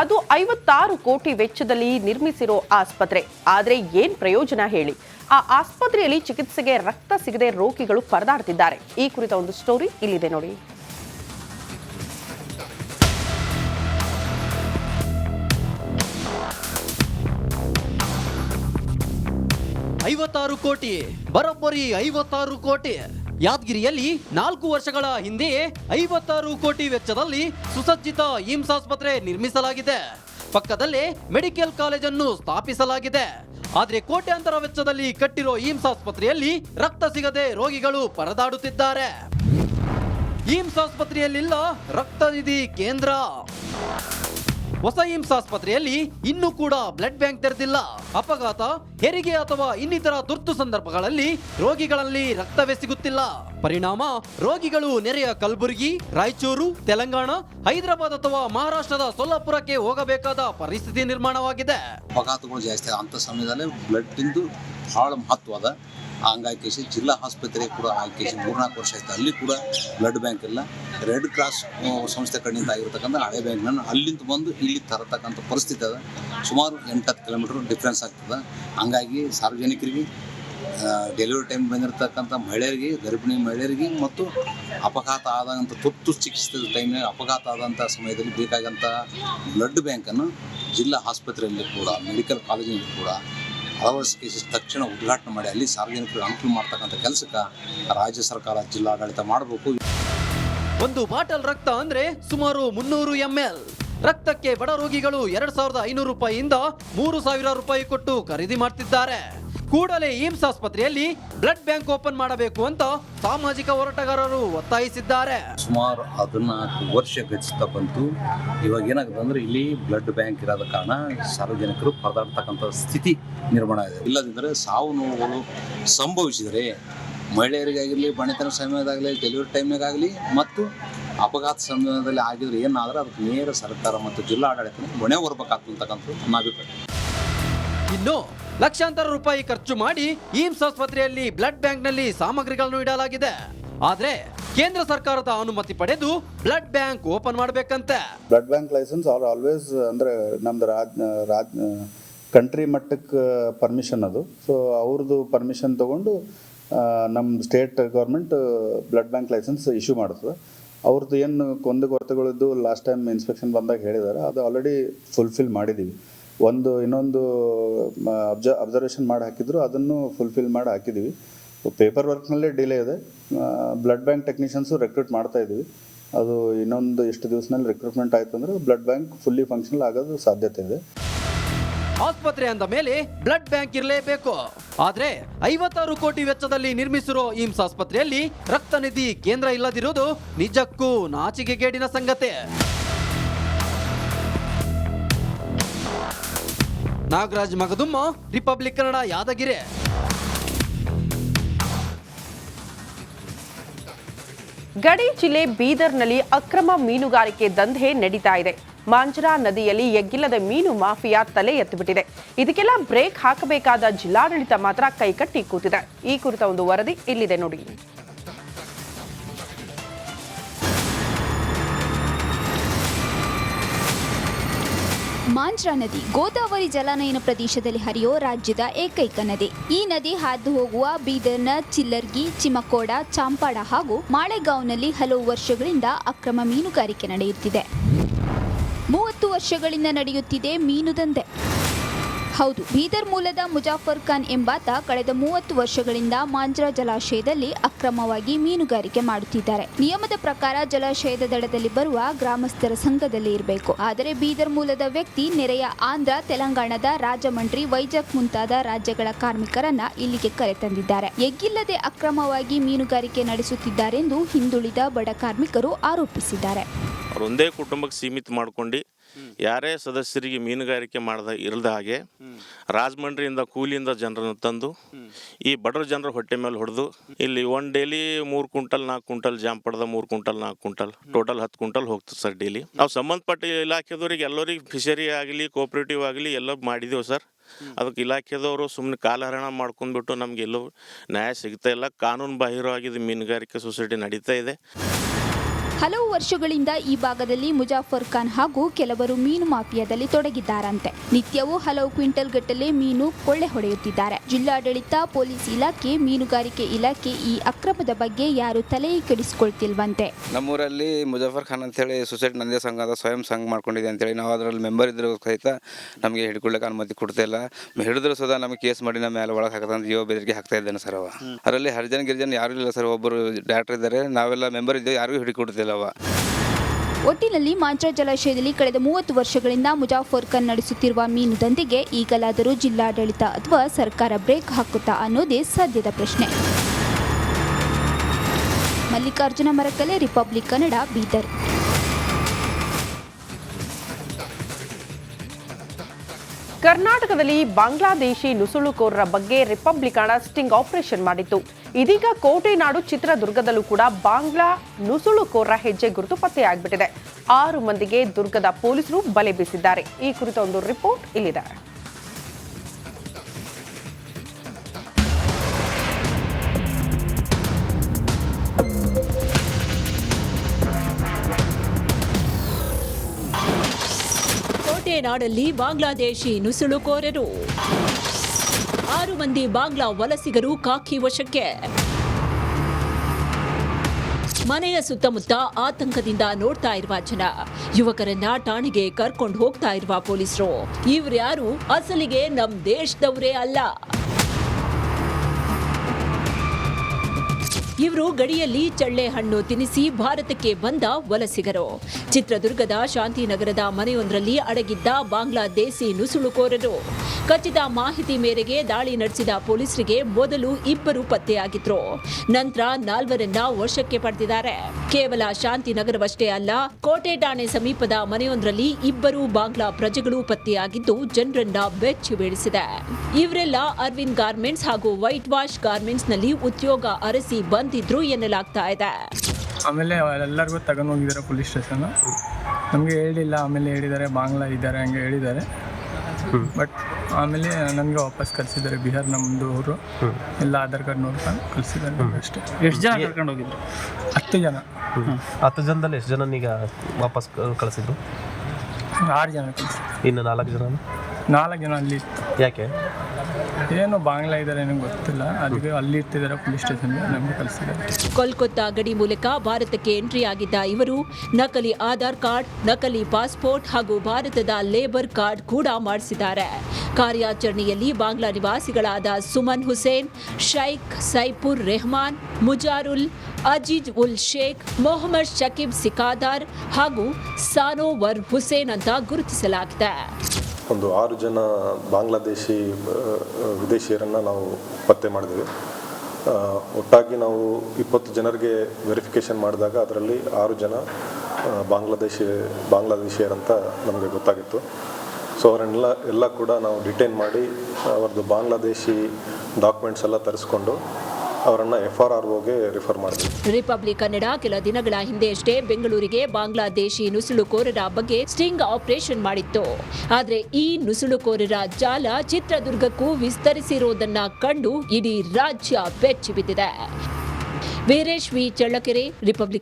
ಅದು ಐವತ್ತಾರು ಕೋಟಿ ವೆಚ್ಚದಲ್ಲಿ ನಿರ್ಮಿಸಿರೋ ಆಸ್ಪತ್ರೆ. ಆದರೆ ಏನ್ ಪ್ರಯೋಜನ ಹೇಳಿ? ಆ ಆಸ್ಪತ್ರೆಯಲ್ಲಿ ಚಿಕಿತ್ಸೆಗೆ ರಕ್ತ ಸಿಗದೆ ರೋಗಿಗಳು ಪರದಾಡ್ತಿದ್ದಾರೆ. ಈ ಕುರಿತ ಒಂದು ಸ್ಟೋರಿ ಇಲ್ಲಿದೆ ನೋಡಿ. ಐವತ್ತಾರು ಕೋಟಿ, ಬರೋಬ್ಬರಿ ಐವತ್ತಾರು ಕೋಟಿ. ಯಾದಗಿರಿಯಲ್ಲಿ ನಾಲ್ಕು ವರ್ಷಗಳ ಹಿಂದೆಯೇ ಐವತ್ತಾರು ಕೋಟಿ ವೆಚ್ಚದಲ್ಲಿ ಸುಸಜ್ಜಿತ ಏಮ್ಸ್ ಆಸ್ಪತ್ರೆ ನಿರ್ಮಿಸಲಾಗಿದೆ. ಪಕ್ಕದಲ್ಲೇ ಮೆಡಿಕಲ್ ಕಾಲೇಜನ್ನು ಸ್ಥಾಪಿಸಲಾಗಿದೆ. ಆದರೆ ಕೋಟ್ಯಾಂತರ ವೆಚ್ಚದಲ್ಲಿ ಕಟ್ಟಿರೋ ಏಮ್ಸ್ ಆಸ್ಪತ್ರೆಯಲ್ಲಿ ರಕ್ತ ಸಿಗದೆ ರೋಗಿಗಳು ಪರದಾಡುತ್ತಿದ್ದಾರೆ. ಏಮ್ಸ್ ಆಸ್ಪತ್ರೆಯಲ್ಲಿಲ್ಲ ರಕ್ತ ನಿಧಿ ಕೇಂದ್ರ. ಹೊಸ ಏಮ್ಸ್ ಆಸ್ಪತ್ರೆಯಲ್ಲಿ ಇನ್ನೂ ಕೂಡ ಬ್ಲಡ್ ಬ್ಯಾಂಕ್ ತೆರೆದಿಲ್ಲ. ಅಪಘಾತ, ಹೆರಿಗೆ ಅಥವಾ ಇನ್ನಿತರ ತುರ್ತು ಸಂದರ್ಭಗಳಲ್ಲಿ ರೋಗಿಗಳಲ್ಲಿ ರಕ್ತವೇ ಸಿಗುತ್ತಿಲ್ಲ. ಪರಿಣಾಮ ರೋಗಿಗಳು ನೆರೆಯ ಕಲಬುರಗಿ, ರಾಯಚೂರು, ತೆಲಂಗಾಣ, ಹೈದರಾಬಾದ್ ಅಥವಾ ಮಹಾರಾಷ್ಟ್ರದ ಸೊಲ್ಲಾಪುರಕ್ಕೆ ಹೋಗಬೇಕಾದ ಪರಿಸ್ಥಿತಿ ನಿರ್ಮಾಣವಾಗಿದೆ. ಅಪಘಾತಗಳು ಜಾಸ್ತಿ ಅಂತ ಸಮಯದಲ್ಲಿ ಬ್ಲಡ್ ಭಾಳ ಮಹತ್ವ ಅದ ಹಂಗಾಗಿ ಜಿಲ್ಲಾ ಆಸ್ಪತ್ರೆ ಕೂಡ ಆಗಿ ಮೂರ್ನಾಲ್ಕು ವರ್ಷ ಆಯ್ತು. ಅಲ್ಲಿ ಕೂಡ ಬ್ಲಡ್ ಬ್ಯಾಂಕ್ ಇಲ್ಲ. ರೆಡ್ ಕ್ರಾಸ್ ಸಂಸ್ಥೆ ಕಡೆಯಿಂದ ಆಗಿರ್ತಕ್ಕಂಥ ಹಳೆ ಬ್ಯಾಂಕ್ನ ಅಲ್ಲಿಂದ ಬಂದು ಇಲ್ಲಿ ತರತಕ್ಕಂಥ ಪರಿಸ್ಥಿತಿ ಅದ. ಸುಮಾರು ಎಂಟತ್ತು ಕಿಲೋಮೀಟರ್ ಡಿಫ್ರೆನ್ಸ್ ಆಗ್ತದೆ. ಹಂಗಾಗಿ ಸಾರ್ವಜನಿಕರಿಗೆ ಡೆಲಿವರಿ ಟೈಮ್ ಬಂದಿರತಕ್ಕಂಥ ಮಹಿಳೆಯರಿಗೆ, ಗರ್ಭಿಣಿ ಮಹಿಳೆಯರಿಗೆ ಮತ್ತು ಅಪಘಾತ ಆದಂಥ ತುರ್ತು ಚಿಕಿತ್ಸೆ ಟೈಮ್ನಾಗ ಅಪಘಾತ ಆದಂಥ ಸಮಯದಲ್ಲಿ ಬೇಕಾದಂಥ ಬ್ಲಡ್ ಬ್ಯಾಂಕನ್ನು ಜಿಲ್ಲಾ ಆಸ್ಪತ್ರೆಯಲ್ಲಿ ಕೂಡ ಮೆಡಿಕಲ್ ಕಾಲೇಜಿನಲ್ಲಿ ಕೂಡ ಅಳವಡಿಸಿ ತಕ್ಷಣ ಉದ್ಘಾಟನೆ ಮಾಡಿ, ಅಲ್ಲಿ ಸಾರ್ವಜನಿಕರಿಗೆ ಅನುಕೂಲ ಮಾಡ್ತಕ್ಕಂಥ ಕೆಲಸಕ್ಕೆ ರಾಜ್ಯ ಸರ್ಕಾರ ಜಿಲ್ಲಾಡಳಿತ ಮಾಡಬೇಕು. ಒಂದು ಬಾಟಲ್ ರಕ್ತ ಅಂದ್ರೆ ಸುಮಾರು ಮುನ್ನೂರು ಎಂ ಎಲ್ ರಕ್ತಕ್ಕೆ ಬಡ ರೋಗಿಗಳು ಎರಡ್ ಸಾವಿರದ ಐನೂರು ರೂಪಾಯಿಯಿಂದ ಮೂರು ಸಾವಿರ ರೂಪಾಯಿ ಕೊಟ್ಟು ಖರೀದಿ ಮಾಡ್ತಿದ್ದಾರೆ. ಕೂಡಲೇ ಏಮ್ಸ್ ಆಸ್ಪತ್ರೆಯಲ್ಲಿ ಬ್ಲಡ್ ಬ್ಯಾಂಕ್ ಓಪನ್ ಮಾಡಬೇಕು ಅಂತ ಸಾಮಾಜಿಕ ಹೋರಾಟಗಾರರು ಒತ್ತಾಯಿಸಿದ್ದಾರೆ. ಸುಮಾರು ಹದಿನಾಲ್ಕು ವರ್ಷ ಗತಿಸ್ತಾ ಬಂತು. ಇವಾಗ ಏನಾಗುತ್ತೆ ಅಂದ್ರೆ ಇಲ್ಲಿ ಬ್ಲಡ್ ಬ್ಯಾಂಕ್ ಇರೋದ ಕಾರಣ ಸಾರ್ವಜನಿಕರು ಪರದಾಡ್ತಕ್ಕಂಥ ಸ್ಥಿತಿ ನಿರ್ಮಾಣ ಆಗಿದೆ. ಇಲ್ಲದಿದ್ದರೆ ಸಾವು ನೋವುಗಳು ಸಂಭವಿಸಿದರೆ ಮಹಿಳೆಯರಿಗಾಗಿರಲಿ ಬಣಿತನ ಸಮಯದಾಗಲಿ ಡೆಲಿವರಿ ಟೈಮ್ನಾಗಲಿ ಮತ್ತು ಅಪಘಾತ ಸಮಯದಲ್ಲಿ ಆಗಿದ್ರೆ ಏನಾದ್ರೆ ಅದಕ್ಕೆ ನೇರ ಸರ್ಕಾರ ಮತ್ತು ಜಿಲ್ಲಾ ಆಡಳಿತ ಹೊಣೆ ಹೊರಬೇಕಾಗ್ತಕ್ಕಂಥದ್ದು ನನ್ನ ಅಭಿಪ್ರಾಯ. ಇನ್ನು ಲಕ್ಷಾಂತರ ರೂಪಾಯಿ ಖರ್ಚು ಮಾಡಿ ಏಮ್ಸ್ ಆಸ್ಪತ್ರೆಯಲ್ಲಿ ಬ್ಲಡ್ ಬ್ಯಾಂಕ್ನಲ್ಲಿ ಸಾಮಗ್ರಿಗಳನ್ನು ಇಡಲಾಗಿದೆ. ಆದ್ರೆ ಕೇಂದ್ರ ಸರ್ಕಾರದ ಅನುಮತಿ ಪಡೆದು blood bank open ಮಾಡಬೇಕಂತೆ. Blood bank licence are always ಅಂದರೆ ನಮ್ದು ರಾಜ್ ರಾಜ್, ಕಂಟ್ರಿ ಮಟ್ಟಕ್ಕೆ ಪರ್ಮಿಷನ್ ಅದು. ಸೊ ಅವ್ರದ್ದು ಪರ್ಮಿಷನ್ ತಗೊಂಡು ನಮ್ಮ state government blood bank licence issue ಮಾಡ್ತದೆ. ಅವ್ರದ್ದು ಏನು ಕೊಂದು ಕೊರತೆಗಳಿದ್ದು ಲಾಸ್ಟ್ ಟೈಮ್ ಇನ್ಸ್ಪೆಕ್ಷನ್ ಬಂದಾಗ ಹೇಳಿದ್ದಾರೆ. ಅದು ಆಲ್ರೆಡಿ ಫುಲ್ಫಿಲ್ ಮಾಡಿದ್ದೀವಿ. ಒಂದು ಇನ್ನೊಂದು ಅಬ್ಜ ಅಬ್ಸರ್ವೇಷನ್ ಮಾಡಿ ಹಾಕಿದ್ರು, ಅದನ್ನು ಫುಲ್ಫಿಲ್ ಮಾಡಿ ಹಾಕಿದ್ದೀವಿ ಪೇಪರ್ ವರ್ಕ್ನಲ್ಲೇ ಡಿಲೇ ಇದೆ. ಬ್ಲಡ್ ಬ್ಯಾಂಕ್ ಟೆಕ್ನಿಷಿಯನ್ಸು ರೆಕ್ರೂಟ್ ಮಾಡ್ತಾ ಇದ್ದೀವಿ. ಅದು ಇನ್ನೊಂದು ಎಷ್ಟು ದಿವಸದಲ್ಲಿ ರಿಕ್ರೂಟ್ಮೆಂಟ್ ಆಯಿತು ಅಂದ್ರೆ ಬ್ಲಡ್ ಬ್ಯಾಂಕ್ ಫುಲ್ಲಿ ಫಂಕ್ಷನಲ್ ಆಗೋದು ಸಾಧ್ಯತೆ ಇದೆ. ಆಸ್ಪತ್ರೆ ಅಂದ ಮೇಲೆ ಬ್ಲಡ್ ಬ್ಯಾಂಕ್ ಇರಲೇಬೇಕು. ಆದ್ರೆ ಐವತ್ತಾರು ಕೋಟಿ ವೆಚ್ಚದಲ್ಲಿ ನಿರ್ಮಿಸಿರೋ ಏಮ್ಸ್ ಆಸ್ಪತ್ರೆಯಲ್ಲಿ ರಕ್ತ ನಿಧಿ ಕೇಂದ್ರ ಇಲ್ಲದಿರುವುದು ನಿಜಕ್ಕೂ ನಾಚಿಕೆಗೇಡಿನ ಸಂಗತಿ. ನಾಗರಾಜ್ ಮಗದುಮ್ಮ ರಿಪಬ್ಲಿಕ್ ಕನ್ನಡ, ಯಾದಗಿರಿ. ಗಡಿ ಜಿಲ್ಲೆ ಬೀದರ್ನಲ್ಲಿ ಅಕ್ರಮ ಮೀನುಗಾರಿಕೆ ದಂಧೆ ನಡೀತಾ ಇದೆ. ಮಾಂಜರಾ ನದಿಯಲ್ಲಿ ಎಗ್ಗಿಲ್ಲದ ಮೀನು ಮಾಫಿಯಾ ತಲೆ ಎತ್ತಿಬಿಟ್ಟಿದೆ. ಇದಕ್ಕೆಲ್ಲ ಬ್ರೇಕ್ ಹಾಕಬೇಕಾದ ಜಿಲ್ಲಾಡಳಿತ ಮಾತ್ರ ಕೈಕಟ್ಟಿ ಕೂತಿದೆ. ಈ ಕುರಿತ ಒಂದು ವರದಿ ಇಲ್ಲಿದೆ ನೋಡಿ. ಮಾಂಜ್ರಾ ನದಿ ಗೋದಾವರಿ ಜಲಾನಯನ ಪ್ರದೇಶದಲ್ಲಿ ಹರಿಯೋ ರಾಜ್ಯದ ಏಕೈಕ ನದಿ. ಈ ನದಿ ಹಾದು ಹೋಗುವ ಬೀದರ್ನ ಚಿಲ್ಲರ್ಗಿ, ಚಿಮಕೋಡ, ಚಾಂಪಾಡ ಹಾಗೂ ಮಾಳೆಗಾಂವ್ನಲ್ಲಿ ಹಲವು ವರ್ಷಗಳಿಂದ ಅಕ್ರಮ ಮೀನುಗಾರಿಕೆ ನಡೆಯುತ್ತಿದೆ. ಮೂವತ್ತು ವರ್ಷಗಳಿಂದ ನಡೆಯುತ್ತಿದೆ ಮೀನು ದಂಧೆ ಹೌದು. ಬೀದರ್ ಮೂಲದ ಮುಜಾಫರ್ ಖಾನ್ ಎಂಬಾತ ಕಳೆದ ಮೂವತ್ತು ವರ್ಷಗಳಿಂದ ಮಾಂಜ್ರಾ ಜಲಾಶಯದಲ್ಲಿ ಅಕ್ರಮವಾಗಿ ಮೀನುಗಾರಿಕೆ ಮಾಡುತ್ತಿದ್ದಾರೆ. ನಿಯಮದ ಪ್ರಕಾರ ಜಲಾಶಯದ ದಡದಲ್ಲಿ ಬರುವ ಗ್ರಾಮಸ್ಥರ ಸಂಘದಲ್ಲಿ ಇರಬೇಕು. ಆದರೆ ಬೀದರ್ ಮೂಲದ ವ್ಯಕ್ತಿ ನೆರೆಯ ಆಂಧ್ರ, ತೆಲಂಗಾಣದ ರಾಜಮಂಡ್ರಿ, ವೈಜಾಗ್ ಮುಂತಾದ ರಾಜ್ಯಗಳ ಕಾರ್ಮಿಕರನ್ನ ಇಲ್ಲಿಗೆ ಕರೆತಂದಿದ್ದಾರೆ ಎಗ್ಗಿಲ್ಲದೆ ಅಕ್ರಮವಾಗಿ ಮೀನುಗಾರಿಕೆ ನಡೆಸುತ್ತಿದ್ದಾರೆಂದು ಹಿಂದುಳಿದ ಬಡ ಕಾರ್ಮಿಕರು ಆರೋಪಿಸಿದ್ದಾರೆ. ಒಂದೇ ಕುಟುಂಬಕ್ಕೆ ಸೀಮಿತ ಮಾಡ್ಕೊಂಡು ಯಾರೇ ಸದಸ್ಯರಿಗೆ ಮೀನುಗಾರಿಕೆ ಮಾಡದ ಇರದ ಹಾಗೆ ರಾಜಮಂಡ್ರಿಯಿಂದ ಕೂಲಿಯಿಂದ ಜನರನ್ನು ತಂದು ಈ ಬಡವ್ರ ಜನರ ಹೊಟ್ಟೆ ಮೇಲೆ ಹೊಡೆದು ಇಲ್ಲಿ ಒನ್ ಡೇಲಿ ಮೂರು ಕ್ವಿಂಟಲ್, ನಾಲ್ಕು ಕ್ವಿಂಟಲ್ ಪಡೆದ ಮೂರು ಕ್ವಿಂಟಲ್, ನಾಲ್ಕು ಕ್ವಿಂಟಲ್ ಟೋಟಲ್ ಹತ್ತು ಕ್ವಿಂಟಲ್ ಹೋಗ್ತದೆ ಸರ್ ಡೈಲಿ ನಾವು ಸಂಬಂಧಪಟ್ಟ ಇಲಾಖೆದವ್ರಿಗೆ ಎಲ್ಲರಿಗೆ ಫಿಶರಿ ಆಗಲಿ ಕೋಆಪ್ರೇಟಿವ್ ಆಗಲಿ ಎಲ್ಲ ಮಾಡಿದೆವು ಸರ್ ಅದಕ್ಕೆ ಇಲಾಖೆದವರು ಸುಮ್ಮನೆ ಕಾಲಹರಣ ಮಾಡ್ಕೊಂಡ್ಬಿಟ್ಟು ನಮ್ಗೆ ಎಲ್ಲೂ ನ್ಯಾಯ ಸಿಗ್ತಾ ಇಲ್ಲ. ಕಾನೂನು ಬಾಹಿರವಾಗಿದ್ದು ಮೀನುಗಾರಿಕೆ ಸೊಸೈಟಿ ನಡೀತಾ ಇದೆ. ಹಲವು ವರ್ಷಗಳಿಂದ ಈ ಭಾಗದಲ್ಲಿ ಮುಜಾಫರ್ ಖಾನ್ ಹಾಗೂ ಕೆಲವರು ಮೀನು ಮಾಫಿಯಾದಲ್ಲಿ ತೊಡಗಿದ್ದಾರಂತೆ. ನಿತ್ಯವೂ ಹಲವು ಕ್ವಿಂಟಲ್ ಗಟ್ಟಲೆ ಮೀನು ಕೊಳ್ಳೆ ಹೊಡೆಯುತ್ತಿದ್ದಾರೆ. ಜಿಲ್ಲಾಡಳಿತ ಪೊಲೀಸ್ ಇಲಾಖೆ ಮೀನುಗಾರಿಕೆ ಇಲಾಖೆ ಈ ಅಕ್ರಮದ ಬಗ್ಗೆ ಯಾರು ತಲೆ ಕೆಡಿಸಿಕೊಳ್ತಿಲ್ವಂತೆ? ನಮ್ಮೂರಲ್ಲಿ ಮುಜಾಫರ್ ಖಾನ್ ಅಂತ ಹೇಳಿ ಸೊಸೈಟಿ ನಂದೇ ಸಂಘದ ಸ್ವಯಂ ಸಂಘ ಮಾಡ್ಕೊಂಡಿದೆ ಅಂತೇಳಿ ನಾವು ಅದರಲ್ಲಿ ಮೆಂಬರ್ ಇದ್ರೂ ಸಹಿತ ನಮಗೆ ಹಿಡ್ಕೊಳ್ಳಕ್ಕೆ ಅನುಮತಿ ಕೊಡ್ತಾ ಇಲ್ಲ. ಹಿಡಿದ್ರು ಸದಾ ನಮಗೆ ಕೇಸ್ ಮಾಡಿ ನಮ್ಮ ಮೇಲೆ ಒಳಗೆ ಹಾಕದಂತ ಜೀವ ಬೆದರಿಕೆ ಹಾಕ್ತಾ ಇದ್ದಾನೆ ಸರ್ ಅವ. ಅದರಲ್ಲಿ ಹರಿಜನ್ ಗಿರಿಜನ್ ಯಾರು ಇಲ್ಲ ಸರ್ ಒಬ್ಬರು ಡಾಕ್ಟರ್ ಇದ್ದಾರೆ. ನಾವೆಲ್ಲ ಮೆಂಬರ್ ಇದ್ದೇವೆ ಯಾರಿಗೂ ಹಿಡಿಕೊಡ್ತಿಲ್ಲ ಒಟ್ಟಿನಲ್ಲಿ ಮಾಂಜಾ ಜಲಾಶಯದಲ್ಲಿ ಕಳೆದ ಮೂವತ್ತು ವರ್ಷಗಳಿಂದ ಮುಜಾಫರ್ ಖಾನ್ ನಡೆಸುತ್ತಿರುವ ಮೀನು ದಂಧೆಗೆ ಈಗಲಾದರೂ ಜಿಲ್ಲಾಡಳಿತ ಅಥವಾ ಸರ್ಕಾರ ಬ್ರೇಕ್ ಹಾಕುತ್ತಾ ಅನ್ನೋದೇ ಸದ್ಯದ ಪ್ರಶ್ನೆ. ಮಲ್ಲಿಕಾರ್ಜುನ ಮರಕಲೆ ರಿಪಬ್ಲಿಕ್ ಕನ್ನಡ ಬೀದರ್. ಕರ್ನಾಟಕದಲ್ಲಿ ಬಾಂಗ್ಲಾದೇಶಿ ನುಸುಳುಕೋರರ ಬಗ್ಗೆ ರಿಪಬ್ಲಿಕ್ ಸ್ಟಿಂಗ್ ಆಪರೇಷನ್ ಮಾಡಿತ್ತು. ಇದೀಗ ಕೋಟೆನಾಡು ಚಿತ್ರದುರ್ಗದಲ್ಲೂ ಕೂಡ ಬಾಂಗ್ಲಾ ನುಸುಳುಕೋರ ಹೆಜ್ಜೆ ಗುರುತು ಪತ್ತೆಯಾಗಿಬಿಟ್ಟಿದೆ. ಆರು ಮಂದಿಗೆ ದುರ್ಗದ ಪೊಲೀಸರು ಬಲೆ ಬೀಸಿದ್ದಾರೆ. ಈ ಕುರಿತ ಒಂದು ರಿಪೋರ್ಟ್ ಇಲ್ಲಿದೆ. ಕೋಟೆನಾಡಲ್ಲಿ ಬಾಂಗ್ಲಾದೇಶಿ ನುಸುಳುಕೋರರು ಆರು ಮಂದಿ ಬಾಂಗ್ಲಾ ವಲಸಿಗರು ಕಾಕಿ ವಶಕ್ಕೆ. ಮನೆಯ ಸುತ್ತಮುತ್ತ ಆತಂಕದಿಂದ ನೋಡ್ತಾ ಇರುವ ಜನ, ಯುವಕರನ್ನ ಠಾಣೆಗೆ ಕರ್ಕೊಂಡು ಹೋಗ್ತಾ ಇರುವ ಪೊಲೀಸರು. ಇವ್ರ್ಯಾರು ಅಸಲಿಗೆ ನಮ್ ದೇಶದವರೇ ಅಲ್ಲ. ಇವರು ಗಡಿಯಲ್ಲಿ ಚಳ್ಳೆ ಹಣ್ಣು ತಿನ್ನಿಸಿ ಭಾರತಕ್ಕೆ ಬಂದ ವಲಸಿಗರು. ಚಿತ್ರದುರ್ಗದ ಶಾಂತಿನಗರದ ಮನೆಯೊಂದರಲ್ಲಿ ಅಡಗಿದ್ದ ಬಾಂಗ್ಲಾದೇಶಿ ನುಸುಳುಕೋರರು. ಖಚಿತ ಮಾಹಿತಿ ಮೇರೆಗೆ ದಾಳಿ ನಡೆಸಿದ ಪೊಲೀಸರಿಗೆ ಮೊದಲು ಇಬ್ಬರು ಪತ್ತೆಯಾಗಿದ್ರು. ನಂತರ ನಾಲ್ವರನ್ನ ವಶಕ್ಕೆ ಪಡೆದಿದ್ದಾರೆ. ಕೇವಲ ಶಾಂತಿನಗರವಷ್ಟೇ ಅಲ್ಲ, ಕೋಟೆ ಠಾಣೆ ಸಮೀಪದ ಮನೆಯೊಂದರಲ್ಲಿ ಇಬ್ಬರು ಬಾಂಗ್ಲಾ ಪ್ರಜೆಗಳು ಪತ್ತೆಯಾಗಿದ್ದು ಜನರನ್ನ ಬೆಚ್ಚಿ ಬೀಳಿಸಿದೆ. ಇವರೆಲ್ಲ ಅರವಿಂದ್ ಗಾರ್ಮೆಂಟ್ಸ್ ಹಾಗೂ ವೈಟ್ ವಾಶ್ ಗಾರ್ಮೆಂಟ್ಸ್ನಲ್ಲಿ ಉದ್ಯೋಗ ಅರಸಿ ಬಂದಿದ್ರು ಎನ್ನಲಾಗ್ತಾ ಇದೆ. ಆಮೇಲೆ ಎಲ್ಲರಿಗೂ ತಗೊಂಡು ಹೋಗಿದ್ದಾರೆ ಪೊಲೀಸ್ ಸ್ಟೇಷನ್. ನಮಗೆ ಹೇಳಿಲ್ಲ ಆಮೇಲೆ ಹೇಳಿದ್ದಾರೆ ಬಾಂಗ್ಲಾ ಇದ್ದಾರೆ ಹಂಗೆ ಹೇಳಿದ್ದಾರೆ. ಬಟ್ ಆಮೇಲೆ ನನಗೆ ವಾಪಸ್ ಕಳಿಸಿದ್ದಾರೆ ಬಿಹಾರ್ ನಮ್ಮದು ಅವರು ಎಲ್ಲ ಆಧಾರ್ ಕಾರ್ಡ್ ನೋಡ್ಕೊಂಡು ಕಳಿಸಿದ್ದಾರೆ ನಮ್ಗೆ ಅಷ್ಟೇ. ಎಷ್ಟು ಜನ ಕರ್ಕೊಂಡು ಹೋಗಿದ್ರು? ಹತ್ತು ಜನ. ಹತ್ತು ಜನದಲ್ಲಿ ಎಷ್ಟು ಜನ ಈಗ ವಾಪಸ್ ಕಳಿಸಿದ್ರು? ಆರು ಜನ ಕಳಿಸಿ ಇನ್ನು ನಾಲ್ಕು ಜನ? ನಾಲ್ಕು ಜನ ಅಲ್ಲಿ ಇತ್ತು. ಯಾಕೆ? ಏನು ಬಾಂಗ್ಲಾ ಇದ್ದಾರೆ ಗೊತ್ತಿಲ್ಲ. ಅದಕ್ಕೆ ಅಲ್ಲಿ ಇರ್ತಿದ್ದಾರೆ ಪೊಲೀಸ್ ಸ್ಟೇಷನ್ಗೆ ನಮಗೆ ಕಳಿಸಿದ್ದಾರೆ ಕೋಲ್ಕತ್ತಾ ಗಡಿ ಮೂಲಕ ಭಾರತಕ್ಕೆ ಎಂಟ್ರಿ ಆಗಿದ್ದ ಇವರು ನಕಲಿ ಆಧಾರ್ ಕಾರ್ಡ್, ನಕಲಿ ಪಾಸ್ಪೋರ್ಟ್ ಹಾಗೂ ಭಾರತದ ಲೇಬರ್ ಕಾರ್ಡ್ ಕೂಡ ಮಾಡಿಸಿದ್ದಾರೆ. ಕಾರ್ಯಾಚರಣೆಯಲ್ಲಿ ಬಾಂಗ್ಲಾ ನಿವಾಸಿಗಳಾದ ಸುಮನ್ ಹುಸೇನ್, ಶೈಖ್ ಸೈಪುರ್ ರೆಹಮಾನ್, ಮುಜಾರುಲ್, ಅಜೀಜ್ ಉಲ್ ಶೇಖ್, ಮೊಹಮ್ಮದ್ ಶಕೀಬ್ ಸಿಕಾದಾರ್ ಹಾಗೂ ಸಾನೋವರ್ ಹುಸೇನ್ ಅಂತ ಗುರುತಿಸಲಾಗಿದೆ. ಒಂದು ಆರು ಜನ ಬಾಂಗ್ಲಾದೇಶಿ ವಿದೇಶಿಯರನ್ನು ನಾವು ಪತ್ತೆ ಮಾಡಿದ್ವಿ. ಒಟ್ಟಾಗಿ ನಾವು ಇಪ್ಪತ್ತು ಜನರಿಗೆ ವೆರಿಫಿಕೇಷನ್ ಮಾಡಿದಾಗ ಅದರಲ್ಲಿ ಆರು ಜನ ಬಾಂಗ್ಲಾದೇಶಿ, ಬಾಂಗ್ಲಾದೇಶಿಯರಂತ ನಮಗೆ ಗೊತ್ತಾಗಿತ್ತು. ಸೊ ಅವರನ್ನೆಲ್ಲ, ಎಲ್ಲ ಕೂಡ ನಾವು ಡಿಟೈನ್ ಮಾಡಿ ಅವ್ರದ್ದು ಬಾಂಗ್ಲಾದೇಶಿ ಡಾಕ್ಯುಮೆಂಟ್ಸ್ ಎಲ್ಲ ತರಿಸ್ಕೊಂಡು ಅವರನ್ನು ಎಫ್ ಆರ್ ಆರ್ ಓಗೆ ರಿಫರ್ ಮಾಡಿದ್ರು ರಿಪಬ್ಲಿಕ್ ಕನ್ನಡ ಕೆಲ ದಿನಗಳ ಹಿಂದೆಯಷ್ಟೇ ಬೆಂಗಳೂರಿಗೆ ಬಾಂಗ್ಲಾದೇಶಿ ನುಸುಳುಕೋರರ ಬಗ್ಗೆ ಸ್ಟಿಂಗ್ ಆಪರೇಷನ್ ಮಾಡಿತ್ತು. ಆದ್ರೆ ಈ ನುಸುಳುಕೋರರ ಜಾಲ ಚಿತ್ರದುರ್ಗಕ್ಕೂ ವಿಸ್ತರಿಸಿರೋದನ್ನ ಕಂಡು ಇಡೀ ರಾಜ್ಯ ಬೆಚ್ಚಿಬಿದ್ದಿದೆ. Veeresh V Challakere, Republic